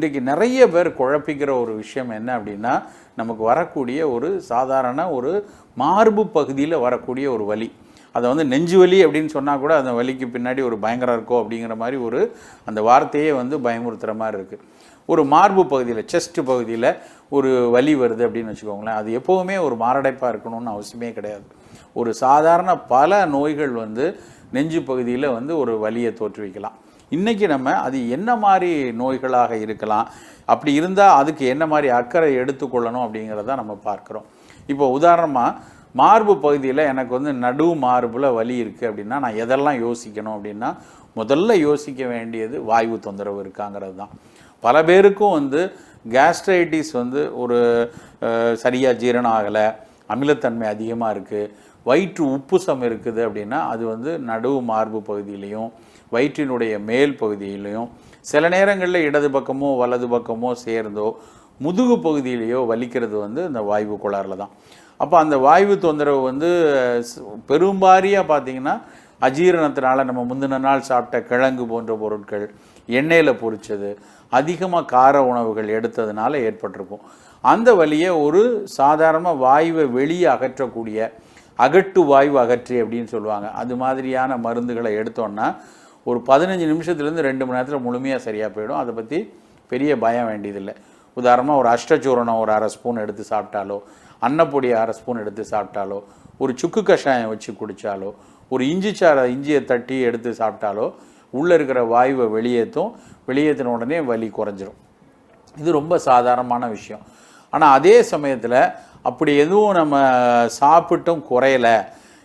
இன்றைக்கு நிறைய பேர் குழப்பிக்கிற ஒரு விஷயம் என்ன அப்படின்னா நமக்கு வரக்கூடிய ஒரு சாதாரண ஒரு மார்பு பகுதியில் வரக்கூடிய ஒரு வலி. அதை வந்து நெஞ்சு வலி அப்படின்னு சொன்னால் கூட அந்த வலிக்கு பின்னாடி ஒரு பயங்கரம் இருக்கோ அப்படிங்கிற மாதிரி ஒரு அந்த வார்த்தையே வந்து பயமுறுத்துகிற மாதிரி இருக்குது ஒரு மார்பு பகுதியில் செஸ்ட் பகுதியில் ஒரு வலி வருது அப்படின்னு வச்சுக்கோங்களேன். அது எப்போவுமே ஒரு மாரடைப்பாக இருக்கணும்னு அவசியமே கிடையாது. ஒரு சாதாரண பல நோய்கள் வந்து நெஞ்சு பகுதியில் வந்து ஒரு வலியை தோற்றுவிக்கலாம். இன்றைக்கி நம்ம அது என்ன மாதிரி நோய்களாக இருக்கலாம் அப்படி இருந்தால் அதுக்கு என்ன மாதிரி அக்கறை எடுத்துக்கொள்ளணும் அப்படிங்கிறத நம்ம பார்க்குறோம். இப்போ உதாரணமாக மார்பு பகுதியில் எனக்கு வந்து நடு மார்பில் வலி இருக்குது அப்படின்னா நான் எதெல்லாம் யோசிக்கணும் அப்படின்னா முதல்ல யோசிக்க வேண்டியது வாய்வு தொந்தரவு இருக்காங்கிறது தான். பல பேருக்கும் வந்து கேஸ்ட்ரைட்டிஸ் வந்து ஒரு சரியாக ஜீரணம் ஆகலை அமிலத்தன்மை அதிகமாக இருக்குது வயிற்று உப்புசம் இருக்குது அப்படின்னா அது வந்து நடுவு மார்பு பகுதியிலையும் வயிற்றினுடைய மேல் பகுதியிலையும் சில நேரங்களில் இடது பக்கமோ வலது பக்கமோ சேர்ந்தோ முதுகு பகுதியிலேயோ வலிக்கிறது வந்து இந்த வாய்வு கோளாறில் தான். அப்போ அந்த வாய்வு தொந்தரவு வந்து பெரும்பாரியாக பார்த்தீங்கன்னா அஜீரணத்தினால் நம்ம முந்தின நாள் சாப்பிட்ட கிழங்கு போன்ற பொருட்கள் எண்ணெயில் பொரித்தது அதிகமாக கார உணவுகள் எடுத்ததுனால ஏற்பட்டிருக்கும். அந்த வழியை ஒரு சாதாரணமாக வாயுவை வெளியே அகற்றக்கூடிய அகட்டு வாய்வு அகற்றி அப்படின்னு சொல்லுவாங்க. அது மாதிரியான மருந்துகளை எடுத்தோன்னா ஒரு பதினஞ்சு நிமிஷத்துலேருந்து ரெண்டு மணி நேரத்தில் முழுமையாக சரியாக போயிடும். அதை பற்றி பெரிய பயம் வேண்டியதில்லை. உதாரணமாக ஒரு அஷ்டச்சூரணம் ஒரு அரை ஸ்பூன் எடுத்து சாப்பிட்டாலோ அன்னப்பொடி அரை ஸ்பூன் எடுத்து சாப்பிட்டாலோ ஒரு சுக்கு கஷாயம் வச்சு குடித்தாலோ ஒரு இஞ்சி சாரை இஞ்சியை தட்டி எடுத்து சாப்பிட்டாலோ உள்ளே இருக்கிற வாயுவை வெளியேற்றும் வெளியேற்றின உடனே வலி குறைஞ்சிரும். இது ரொம்ப சாதாரணமான விஷயம். ஆனால் அதே சமயத்தில் அப்படி எதுவும் நம்ம சாப்பிட்டும் குறையலை.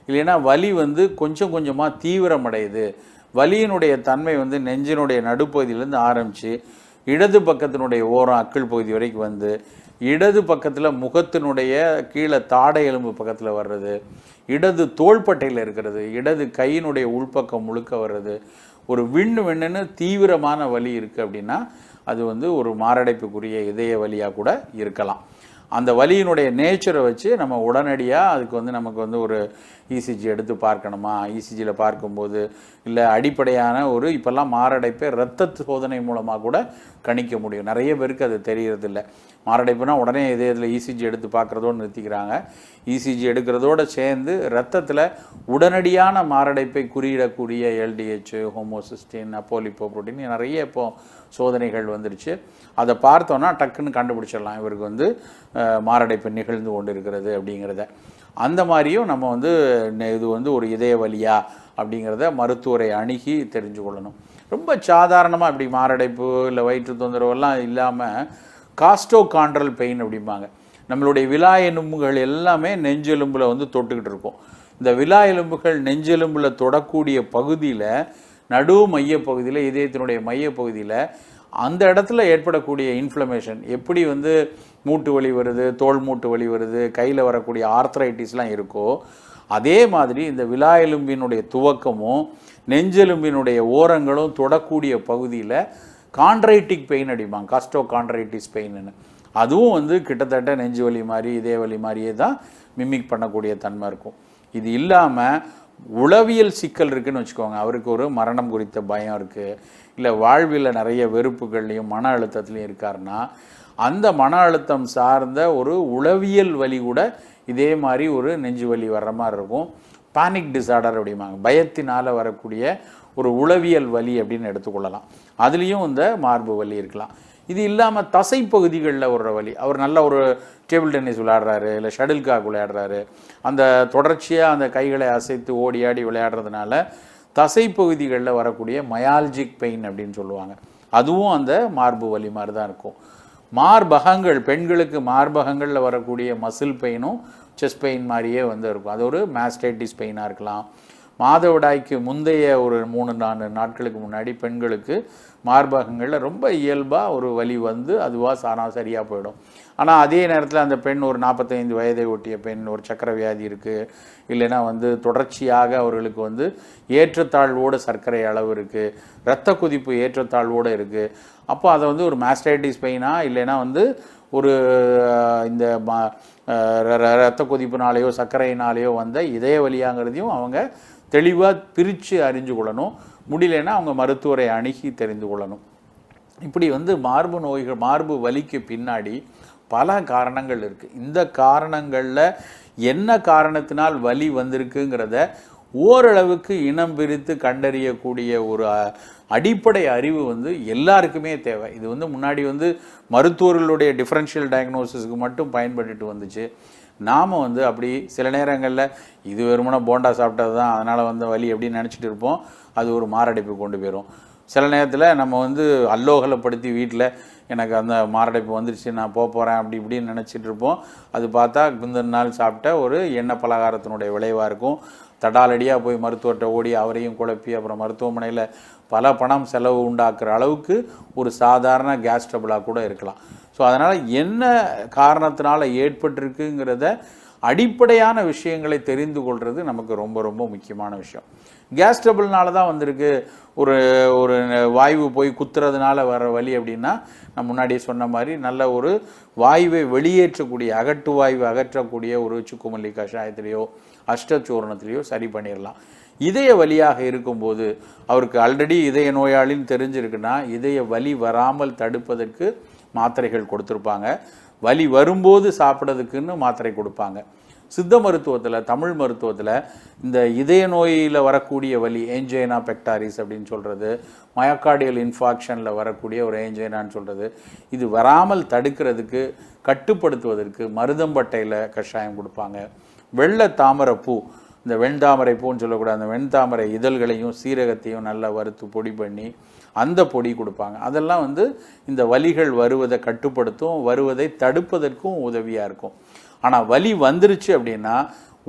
இல்லைன்னா வலி வந்து கொஞ்சம் கொஞ்சமாக தீவிரமடையுது. வலியினுடைய தன்மை வந்து நெஞ்சினுடைய நடுப்பகுதியிலேருந்து ஆரம்பித்து இடது பக்கத்தினுடைய ஓரம் அக்கிள் பகுதி வரைக்கும் வந்து இடது பக்கத்தில் முகத்தினுடைய கீழே தாடை எலும்பு பக்கத்தில் வர்றது இடது தோள்பட்டையில் இருக்கிறது இடது கையினுடைய உள்பக்கம் முழுக்க வர்றது. ஒரு விண்ணு விண்ணுன்னு தீவிரமான வலி இருக்குது அப்படின்னா அது வந்து ஒரு மாரடைப்புக்குரிய இதய வலியாக கூட இருக்கலாம். அந்த வலியினுடைய நேச்சரை வச்சு நம்ம உடனடியாக அதுக்கு வந்து நமக்கு வந்து ஒரு இசிஜி எடுத்து பார்க்கணுமா? இசிஜியில் பார்க்கும்போது இல்லை அடிப்படையான ஒரு இப்போல்லாம் மாரடைப்பை இரத்த சோதனை மூலமாக கூட கணிக்க முடியும். நிறைய பேருக்கு அது தெரியறதில்ல. மாரடைப்புனா உடனே இதே இதில் இசிஜி எடுத்து பார்க்குறதோடு நிறுத்திக்கிறாங்க. இசிஜி எடுக்கிறதோட சேர்ந்து ரத்தத்தில் உடனடியான மாரடைப்பை குறியிடக்கூடிய எல்டிஹெச் ஹோமோசிஸ்டின் அப்போலிப்போ புரோட்டீன் நிறைய இப்போ சோதனைகள் வந்துருச்சு. அதை பார்த்தோன்னா டக்குன்னு கண்டுபிடிச்சிடலாம். இவருக்கு வந்து மாரடைப்பு நிகழ்ந்து கொண்டு இருக்கிறது அப்படிங்கிறத. அந்த மாதிரியும் நம்ம வந்து இது வந்து ஒரு இதய வழியா அப்படிங்கிறத மருத்துவரை அணுகி தெரிஞ்சு கொள்ளணும். ரொம்ப சாதாரணமாக இப்படி மாரடைப்பு இல்லை வயிற்று தொந்தரவெல்லாம் இல்லாமல் காஸ்டோ காண்ட்ரல் பெயின் அப்படிம்பாங்க. நம்மளுடைய விலா எலும்புகள் எல்லாமே நெஞ்செலும்பில் வந்து தொட்டுக்கிட்டு இருக்கும். இந்த விலா எலும்புகள் நெஞ்செலும்பில் தொடக்கூடிய பகுதியில் நடு மைய பகுதியில் இதயத்தினுடைய மைய பகுதியில் அந்த இடத்துல ஏற்படக்கூடிய இன்ஃப்ளமேஷன் எப்படி வந்து மூட்டு வலி வருது தோல் மூட்டு வலி வருது கையில் வரக்கூடிய ஆர்த்ரைட்டிஸ்லாம் இருக்கோ அதே மாதிரி இந்த விலா எலும்பினுடைய துவக்கமும் நெஞ்செலும்பினுடைய ஓரங்களும் தொடக்கூடிய பகுதியில் கான்ட்ரைட்டிக் பெயின் அடிப்பாங்க. காஸ்டோ கான்ட்ரைட்டிஸ் பெயின்னு அதுவும் வந்து கிட்டத்தட்ட நெஞ்சு வலி மாதிரி இதே வலி மாதிரியே தான் மிமிக் பண்ணக்கூடிய தன்மை இருக்கும். இது இல்லாமல் உளவியல் சிக்கல் இருக்குன்னு வச்சுக்கோங்க. அவருக்கு ஒரு மரணம் குறித்த பயம் இருக்குது இல்லை வாழ்வில் நிறைய வெறுப்புகள்லையும் மன அழுத்தத்துலையும் இருக்காருன்னா அந்த மன அழுத்தம் சார்ந்த ஒரு உளவியல் வலி கூட இதே மாதிரி ஒரு நெஞ்சு வலி வர்ற மாதிரி இருக்கும். பேனிக் டிசார்டர் அப்படிம்பாங்க. பயத்தினால் வரக்கூடிய ஒரு உளவியல் வலி அப்படின்னு எடுத்துக்கொள்ளலாம். அதுலேயும் இந்த மார்பு வலி இருக்கலாம். இது இல்லாமல் தசை பகுதிகளில் ஒரு வலி. அவர் நல்ல ஒரு டேபிள் டென்னிஸ் விளையாடுறாரு இல்லை ஷட்டில் காக் விளையாடுறாரு. அந்த தொடர்ச்சியாக அந்த கைகளை அசைத்து ஓடி ஆடி விளையாடுறதுனால தசை பகுதிகளில் வரக்கூடிய மயால்ஜிக் பெயின் அப்படின்னு சொல்லுவாங்க. அதுவும் அந்த மார்பு வலி மாதிரி தான் இருக்கும். மார்பகங்கள் பெண்களுக்கு மார்பகங்களில் வரக்கூடிய மசில் பெயினும் செஸ்ட் பெயின் மாதிரியே வந்து இருக்கும். அது ஒரு மேஸ்டைட்டிஸ் பெயினாக இருக்கலாம். மாதவிடாய்க்கு முந்தைய ஒரு மூணு நாலு நாட்களுக்கு முன்னாடி பெண்களுக்கு மார்பகங்களில் ரொம்ப இயல்பாக ஒரு வலி வந்து அதுவாக சாரா சரியாக போயிடும். ஆனால் அதே நேரத்தில் அந்த பெண் ஒரு நாற்பத்தைந்து வயதை ஒட்டிய பெண் ஒரு சக்கர வியாதி இருக்குது இல்லைன்னா வந்து தொடர்ச்சியாக அவர்களுக்கு வந்து ஏற்றத்தாழ்வோடு சர்க்கரை அளவு இருக்குது இரத்த குதிப்பு ஏற்றத்தாழ்வோடு இருக்குது அப்போ அதை வந்து ஒரு மாஸ்டைட்டிஸ் பெயினா இல்லைன்னா வந்து ஒரு இந்த ம- ர- இரத்த கொதிப்புனாலேயோ சர்க்கரையினாலேயோ வந்த இதய வழியாங்கிறதையும் அவங்க தெளிவாக பிரித்து அறிஞ்சு கொள்ளணும். முடியலன்னா அவங்க மருத்துவரை அணுகி தெரிந்து கொள்ளணும். இப்படி வந்து மார்பு நோய்கள் மார்பு வலிக்கு பின்னாடி பல காரணங்கள் இருக்குது இந்த காரணங்களில் என்ன காரணத்தினால் வலி வந்திருக்குங்கிறத ஓரளவுக்கு இனம் பிரித்து கண்டறியக்கூடிய ஒரு அடிப்படை அறிவு வந்து எல்லாருக்குமே தேவை. இது வந்து முன்னாடி வந்து மருத்துவர்களுடைய டிஃப்ரென்ஷியல் டயக்னோசிஸ்க்கு மட்டும் பயன்பட்டுட்டு வந்துச்சு. நாம் வந்து அப்படி சில நேரங்களில் இது வெறுமனே போண்டா சாப்பிட்டது தான் அதனால் வந்து வலி அப்படின்னு நினச்சிட்டு இருப்போம். அது ஒரு மாரடைப்பு கொண்டு போயிடும் சில நேரத்தில் நம்ம வந்து அல்லோகலப்படுத்தி வீட்டில் எனக்கு அந்த மாரடைப்பு வந்துருச்சு நான் போக போகிறேன் அப்படி இப்படின்னு நினச்சிட்டு இருப்போம். அது பார்த்தா முந்தின நாள் சாப்பிட்ட ஒரு எண்ணெய் பலகாரத்தினுடைய விளைவாக இருக்கும். தடாலடியாக போய் மருத்துவர்கிட்ட ஓடி அவரையும் குழப்பி அப்புறம் மருத்துவமனையில் பல பணம் செலவு உண்டாக்குற அளவுக்கு ஒரு சாதாரண கேஸ் ட்ரபிளாக கூட இருக்கலாம். ஸோ அதனால் என்ன காரணத்தினால ஏற்பட்டிருக்குங்கிறத அடிப்படையான விஷயங்களை தெரிந்து கொள்வது நமக்கு ரொம்ப ரொம்ப முக்கியமான விஷயம். கேஸ் ட்ரபிள்னால தான் வந்திருக்கு. ஒரு ஒரு வாய்வு போய் குத்துறதுனால வர வழி அப்படின்னா நான் முன்னாடியே சொன்ன மாதிரி நல்ல ஒரு வாயுவை வெளியேற்றக்கூடிய அகட்டு வாய்வு அகற்றக்கூடிய ஒரு சுக்குமல்லி கஷாயத்திலேயோ அஷ்டச்சூர்ணத்திலேயோ சரி பண்ணிடலாம் இதய வலியாக இருக்கும்போது அவருக்கு ஆல்ரெடி இதய நோயாளின்னு தெரிஞ்சிருக்குன்னா இதய வலி வராமல் தடுப்பதற்கு மாத்திரைகள் கொடுத்துருப்பாங்க. வலி வரும்போது சாப்பிட்றதுக்குன்னு மாத்திரை கொடுப்பாங்க. சித்த மருத்துவத்தில் தமிழ் மருத்துவத்தில் இந்த இதய நோயில் வரக்கூடிய வலி ஏஞ்சைனா பெக்டாரிஸ் அப்படின்னு சொல்கிறது மயக்கார்டியல் இன்ஃபாக்ஷனில் வரக்கூடிய ஒரு ஏஞ்சைனான்னு சொல்கிறது இது வராமல் தடுக்கிறதுக்கு கட்டுப்படுத்துவதற்கு மருதம்பட்டையில் கஷாயம் கொடுப்பாங்க. வெள்ளை தாமரைப்பூ இந்த வெண்தாமரை பூன்னு சொல்லக்கூடாது. அந்த வெண்தாமரை இதழ்களையும் சீரகத்தையும் நல்லா வறுத்து பொடி பண்ணி அந்த பொடி கொடுப்பாங்க. அதெல்லாம் வந்து இந்த வலிகள் வருவதை கட்டுப்படுத்தும் வருவதை தடுப்பதற்கும் உதவியாக இருக்கும். ஆனால் வலி வந்துருச்சு அப்படின்னா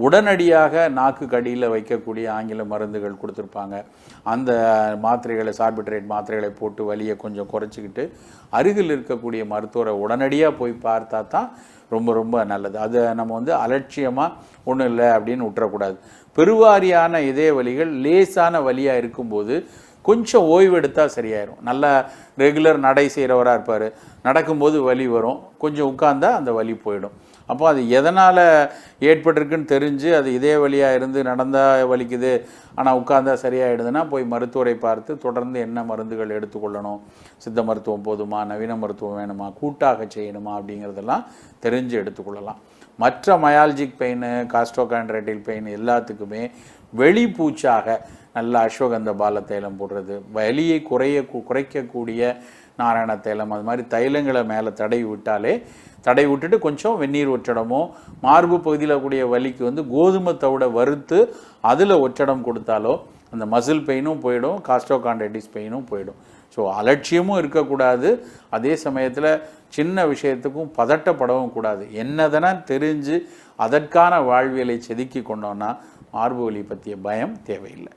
உடனடியாக நாக்கு கடியில் வைக்கக்கூடிய ஆங்கில மருந்துகள் கொடுத்துருப்பாங்க. அந்த மாத்திரைகளை சார்பிட்ரேட் மாத்திரைகளை போட்டு வலியை கொஞ்சம் குறைச்சிக்கிட்டு அருகில் இருக்கக்கூடிய மருத்துவரை உடனடியாக போய் பார்த்தா தான் ரொம்ப ரொம்ப நல்லது. அதை நம்ம வந்து அலட்சியமாக ஒன்றும் இல்லை அப்படின்னு விட்டுறக்கூடாது பெருவாரியான இதய வலிகள் லேசான வலியாக இருக்கும்போது கொஞ்சம் ஓய்வெடுத்தால் சரியாயிடும் சரியாயிரும். நல்லா ரெகுலர் நடை செய்கிறவராக இருப்பார். நடக்கும்போது வலி வரும். கொஞ்சம் உட்காந்தா அந்த வலி போயிடும். அப்போ அது எதனால் ஏற்பட்டிருக்குன்னு தெரிஞ்சு அது இதே வழியாக இருந்து நடந்தால் வலிக்குது. ஆனால் உட்கார்ந்தா சரியாயிடுதுன்னா போய் மருத்துவரை பார்த்து தொடர்ந்து என்ன மருந்துகள் எடுத்துக்கொள்ளணும்? சித்த மருத்துவம் போதுமா? நவீன மருத்துவம் வேணுமா? கூட்டாக செய்யணுமா? அப்படிங்கிறதெல்லாம் தெரிஞ்சு எடுத்துக்கொள்ளலாம். மற்ற மயால்ஜிக் பெயின் காஸ்டோகான்ட்ரைட்டில் பெயின் எல்லாத்துக்குமே வெளிப்பூச்சாக நல்ல அஸ்வகந்த பால தைலம் போடுறது வலியை குறைய குறைக்கக்கூடிய நாராயண தைலம் அது மாதிரி தைலங்களை மேலே தடை விட்டாலே தடை விட்டுட்டு கொஞ்சம் வெந்நீர் ஒற்றடமோ மார்பு பகுதியில் கூடிய வலிக்கு வந்து கோதுமை தவிட வறுத்து அதில் ஒற்றடம் கொடுத்தாலோ அந்த மசில் பெயினும் போயிடும் காஸ்டோகான்டைட்டிஸ் பெயினும் போயிடும். ஸோ அலட்சியமும் இருக்கக்கூடாது. அதே சமயத்தில் சின்ன விஷயத்துக்கும் பதட்டப்படவும் கூடாது. என்னதென தெரிஞ்சு அதற்கான வாழ்வியலை செதுக்கி கொண்டோன்னா மார்பு வலி பற்றிய பயம் தேவையில்லை.